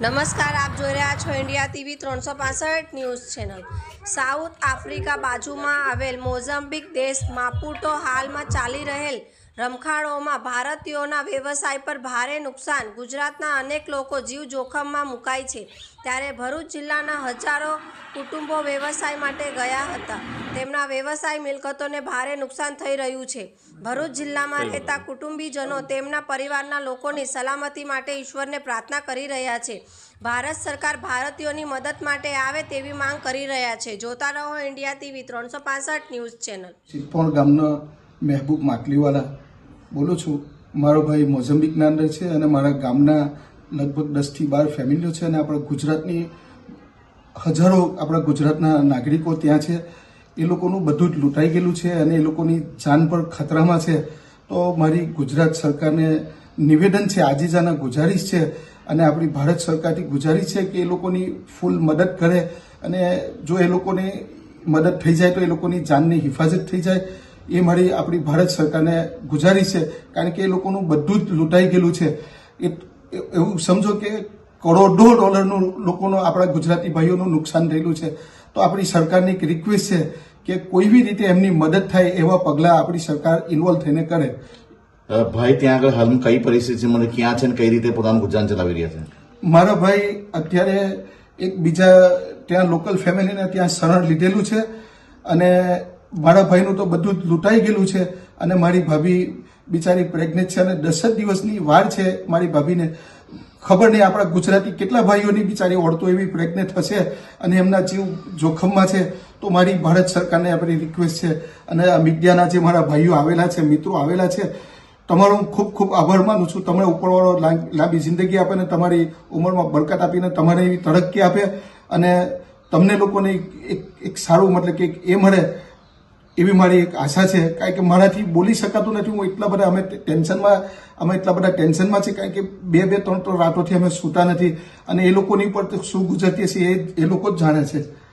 નમસ્કાર, આપ જોઈ રહ્યા છો ઇન્ડિયા ટીવી ત્રણસો પાસઠ ન્યૂઝ ચેનલ. સાઉથ આફ્રિકા બાજુમાં આવેલ મોઝમ્બિક દેશ માપુટો હાલમાં ચાલી રહેલ રમખાણોમાં ભારતીયોના વ્યવસાય પર ભારે નુકસાન. ગુજરાતના અનેક લોકો જીવ જોખમમાં મુકાય છે. ત્યારે ભરૂચ જિલ્લાના હજારો કુટુંબો વ્યવસાય માટે ગયા હતા. તેમના વ્યવસાય મિલકતોને ભારે નુકસાન થઈ રહ્યું છે. ભરૂચ જિલ્લામાં રહેતા કુટુંબીજનો તેમના પરિવારના લોકોની સલામતી માટે ઈશ્વરને પ્રાર્થના કરી રહ્યા છે. ભારત સરકાર ભારતીયોની મદદ માટે આવે તેવી માંગ કરી રહ્યા છે. જોતા રહો ઇન્ડિયા ટીવી ત્રણસો પાસઠ ન્યૂઝ ચેનલ. સિદ્ધપોણ ગામનો મહેબૂબ માટલીવાલા બોલું છું, મારો ભાઈ મોઝમ્બિકના અંદર છે અને મારા ગામના લગભગ દસથી બાર ફેમિલીઓ છે અને આપણા ગુજરાતની હજારો આપણા ગુજરાતના નાગરિકો ત્યાં છે. એ લોકોનું બધું જ લૂંટાઈ ગયેલું છે અને એ લોકોની જાન પર ખતરામાં છે. તો મારી ગુજરાત સરકારને નિવેદન છે, આજીજાના ગુજારિશ છે અને આપણી ભારત સરકારથી ગુજારિશ છે કે એ લોકોની ફૂલ મદદ કરે અને જો એ લોકોને મદદ થઈ જાય તો એ લોકોની જાનની હિફાજત થઈ જાય. એ મારી આપણી ભારત સરકારને ગુજારી છે. કારણ કે એ લોકોનું બધું જ લૂંટાઈ ગયેલું છે. એ એવું સમજો કે કરોડો ડોલરનું લોકોનું આપણા ગુજરાતી ભાઈઓનું નુકસાન થયેલું છે. તો આપણી સરકારની એક રિક્વેસ્ટ છે કે કોઈ બી રીતે એમની મદદ થાય એવા પગલાં આપણી સરકાર ઇન્વોલ્વ થઈને કરે. ભાઈ ત્યાં આગળ હાલમાં કઈ પરિસ્થિતિ મને ક્યાં છે ને કઈ રીતે પોતાનું ગુજરાન ચલાવી રહ્યા છે? મારા ભાઈ અત્યારે એક બીજા ત્યાં લોકલ ફેમિલીને ત્યાં શરણ લીધેલું છે. અને મારા ભાઈનું તો બધું જ લૂંટાઈ ગયેલું છે અને મારી ભાભી બિચારી પ્રેગ્નેન્ટ છે અને દસ જ દિવસની વાર છે મારી ભાભીને. ખબર નહીં આપણા ગુજરાતી કેટલા ભાઈઓની બિચારી ઓળતો એવી પ્રેગ્નેન્ટ હશે અને એમના જીવ જોખમમાં છે. તો મારી ભારત સરકારને આપણી રિક્વેસ્ટ છે અને આ મીડિયાના જે મારા ભાઈઓ આવેલા છે, મિત્રો આવેલા છે, તમારો હું ખૂબ ખૂબ આભાર માનું છું. તમને ઉપરવાળો લાંબી જિંદગી આપે ને તમારી ઉંમરમાં બરકત આપીને તમારે એવી તરક્કી આપે અને તમને લોકોને એક એક સારું મતલબ કે એ મળે એવી મારી એક આશા છે. કારણ કે મારાથી બોલી શકાતું નથી. હું એટલા બધા અમે ટેન્શનમાં, અમે એટલા બધા ટેન્શનમાં છે કારણ કે બે બે, ત્રણ ત્રણ રાતોથી અમે સૂતા નથી. અને એ લોકોની પર શું ગુજરતી હશે એ એ લોકો જ જાણે છે.